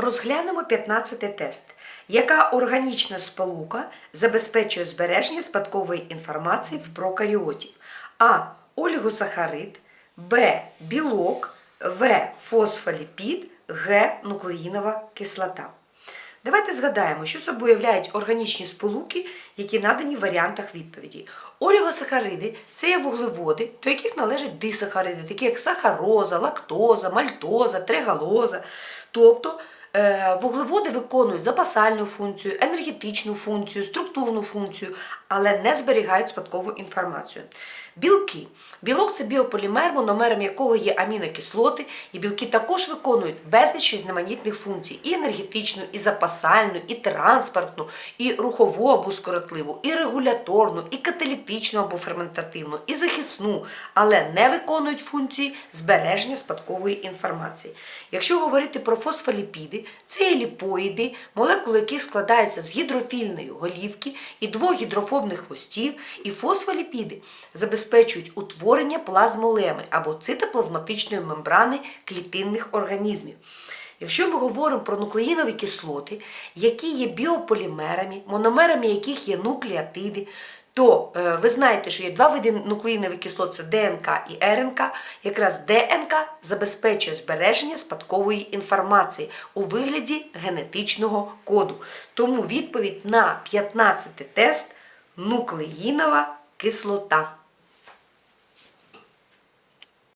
Розглянемо 15 тест. Яка органічна сполука забезпечує збереження спадкової інформації в прокаріотів? А. Олігосахарид, Б. Білок, В. Фосфоліпід, Г. Нуклеїнова кислота. Давайте згадаємо, що собою являють органічні сполуки, які надані в варіантах відповіді. Олігосахариди це є вуглеводи, до яких належать дисахариди, такі як сахароза, лактоза, мальтоза, трегалоза. Тобто вуглеводи виконують запасальну функцію, енергетичну функцію, структурну функцію, але не зберігають спадкову інформацію. Білки. Білок це біополімер, мономером якого є амінокислоти, і білки також виконують безліч різноманітних функцій: і енергетичну, і запасальну, і транспортну, і рухову або скоротливу, і регуляторну, і каталітичну або ферментативну, і захисну, але не виконують функції збереження спадкової інформації. Якщо говорити про фосфоліпіди, це є ліпоїди, молекули яких складаються з гідрофільної голівки і двох гідрофобних хвостів, і фосфоліпіди забезпечують утворення плазмолеми або цитоплазматичної мембрани клітинних організмів. Якщо ми говоримо про нуклеїнові кислоти, які є біополімерами, мономерами яких є нуклеотиди, то е, ви знаєте, що є два види нуклеїнових кислот це ДНК і РНК. Якраз ДНК забезпечує збереження спадкової інформації у вигляді генетичного коду. Тому відповідь на 15 тест нуклеїнова кислота.